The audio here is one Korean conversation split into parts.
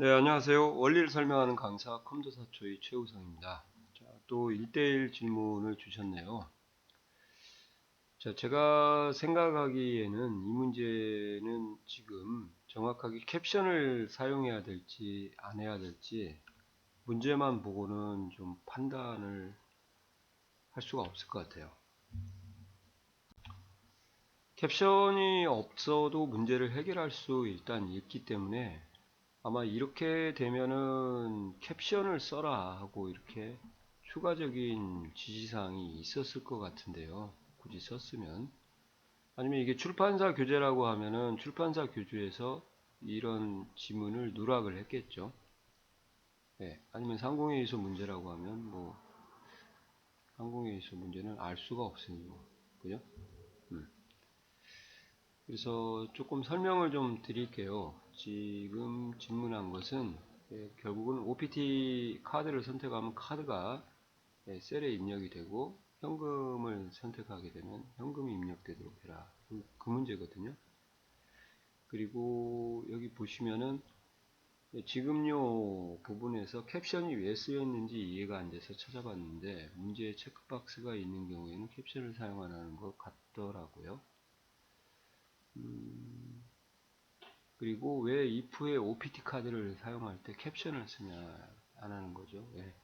네, 안녕하세요. 원리를 설명하는 강사 컴퓨터사초의 최우성입니다. 자, 또 1대1 질문을 주셨네요. 자, 제가 생각하기에는 이 문제는 지금 정확하게 캡션을 사용해야 될지 안 해야 될지 문제만 보고는 좀 판단을 할 수가 없을 것 같아요. 캡션이 없어도 문제를 해결할 수 일단 있기 때문에 아마 이렇게 되면은 캡션을 써라 하고 이렇게 추가적인 지시사항이 있었을 것 같은데요. 굳이 썼으면. 아니면 이게 출판사 교재라고 하면은 출판사 교재에서 이런 지문을 누락을 했겠죠. 네, 아니면 상공회의소 문제라고 하면 뭐 상공회의소 문제는 알 수가 없으니 뭐 그죠? 음. 그래서 조금 설명을 좀 드릴게요. 지금 질문한 것은 예, 결국은 OPT 카드를 선택하면 카드가 예, 셀에 입력이 되고 현금을 선택하게 되면 현금이 입력되도록 해라. 그, 그 문제거든요. 그리고 여기 보시면은 예, 지금 요 부분에서 캡션이 왜 쓰였는지 이해가 안 돼서 찾아봤는데 문제에 체크박스가 있는 경우에는 캡션을 사용 안 하는 것 같더라고요. 음, 그리고 왜 if에 opt 카드를 사용할 때 캡션을 쓰냐 안 하는 거죠. 예.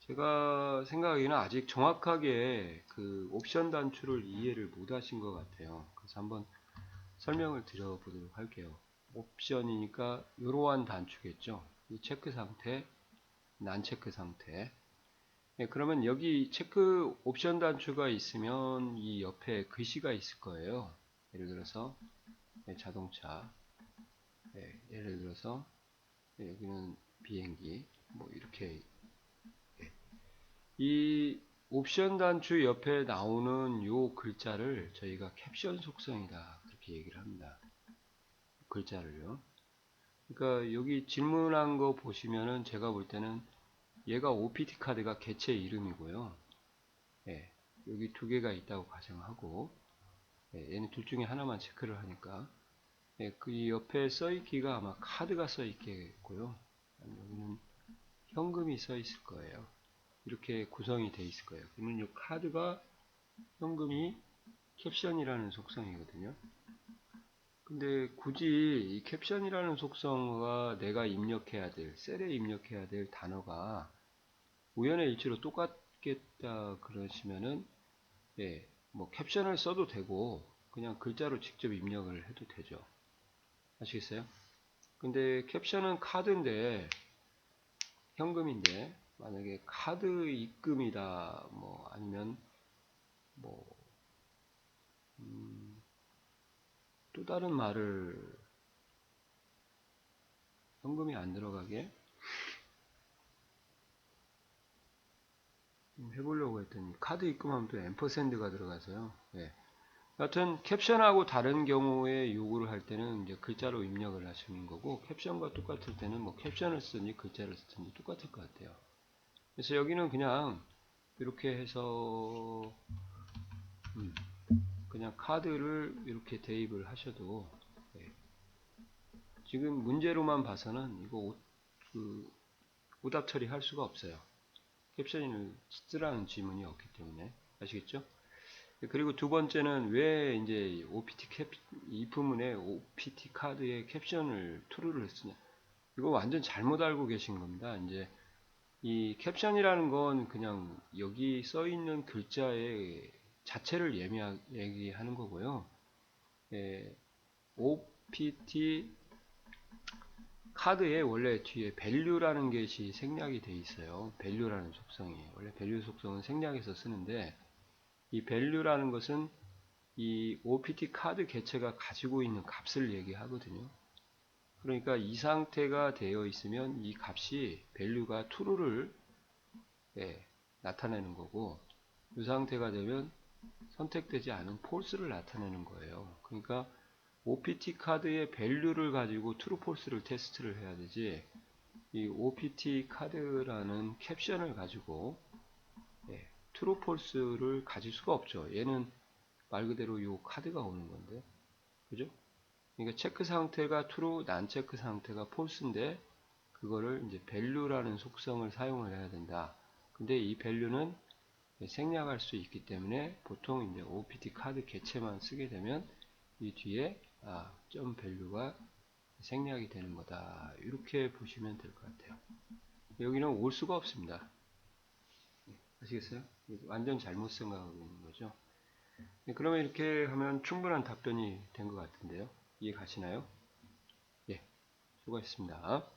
제가 생각하기에는 아직 정확하게 그 옵션 단추를 이해를 못 하신 것 같아요. 그래서 한번 설명을 드려보도록 할게요. 옵션이니까 이러한 단추겠죠. 이 체크 상태, 난 체크 상태. 예, 그러면 여기 체크 옵션 단추가 있으면 이 옆에 글씨가 있을 거예요. 예를 들어서 예, 자동차 예, 예를 들어서 예, 여기는 비행기 뭐 이렇게 예. 이 옵션 단추 옆에 나오는 요 글자를 저희가 캡션 속성이다 그렇게 얘기를 합니다. 글자를요. 그러니까 여기 질문한 거 보시면은 제가 볼 때는 얘가 OPT 카드가 개체 이름이고요. 예, 여기 두 개가 있다고 가정하고 예, 얘는 둘 중에 하나만 체크를 하니까 예, 그 옆에 써있기가 아마 카드가 써있겠고요. 여기는 현금이 써있을 거예요. 이렇게 구성이 되어 있을 거예요. 그러면 이 카드가 현금이 캡션이라는 속성이거든요. 근데 굳이 이 캡션이라는 속성과 내가 입력해야 될, 셀에 입력해야 될 단어가 우연의 일치로 똑같겠다 그러시면은 예, 뭐 캡션을 써도 되고 그냥 글자로 직접 입력을 해도 되죠. 아시겠어요? 근데 캡션은 카드인데 현금인데 만약에 카드 입금이다 뭐 아니면 뭐 음, 또 다른 말을 현금이 안 들어가게 해보려고 했더니 카드 입금하면 또 앰퍼샌드가 들어가서요. 예. 여튼 캡션하고 다른 경우에 요구를 할 때는 이제 글자로 입력을 하시는 거고 캡션과 똑같을 때는 뭐 캡션을 쓰든지 글자를 쓰든지 똑같을 것 같아요. 그래서 여기는 그냥 이렇게 해서 음, 그냥 카드를 이렇게 대입을 하셔도 예. 지금 문제로만 봐서는 이거 오, 그 오답 처리할 수가 없어요. 캡션을 쓰라는 지문이 없기 때문에 아시겠죠? 그리고 두 번째는 왜 이제 OPT 캡, 이 부분에 OPT 카드에 캡션을 true를 쓰냐. 이거 완전 잘못 알고 계신 겁니다. 이제 이 캡션이라는 건 그냥 여기 써 있는 글자의 자체를 예미하, 얘기하는 거고요. 예, OPT 카드에 원래 뒤에 value라는 것이 생략이 돼 있어요. value라는 속성이. 원래 value 속성은 생략해서 쓰는데 이 value라는 것은 이 OPT 카드 개체가 가지고 있는 값을 얘기하거든요. 그러니까 이 상태가 되어 있으면 이 값이 value가 true를 예, 나타내는 거고 이 상태가 되면 선택되지 않은 false를 나타내는 거예요. 그러니까 OPT 카드의 value를 가지고 true, false를 테스트를 해야 되지 이 OPT 카드라는 캡션을 가지고 예, true, false를 가질 수가 없죠. 얘는 말 그대로 요 카드가 오는 건데. 그죠? 그러니까 체크 상태가 true, 난 체크 상태가 false인데 그거를 이제 value라는 속성을 사용을 해야 된다. 근데 이 value는 생략할 수 있기 때문에 보통 이제 OPT 카드 개체만 쓰게 되면 이 뒤에 아, 점 value가 생략이 되는 거다. 이렇게 보시면 될 것 같아요. 여기는 올 수가 없습니다. 네, 아시겠어요? 완전 잘못 생각하고 있는 거죠. 네, 그러면 이렇게 하면 충분한 답변이 된 것 같은데요. 이해 가시나요? 예, 수고하셨습니다.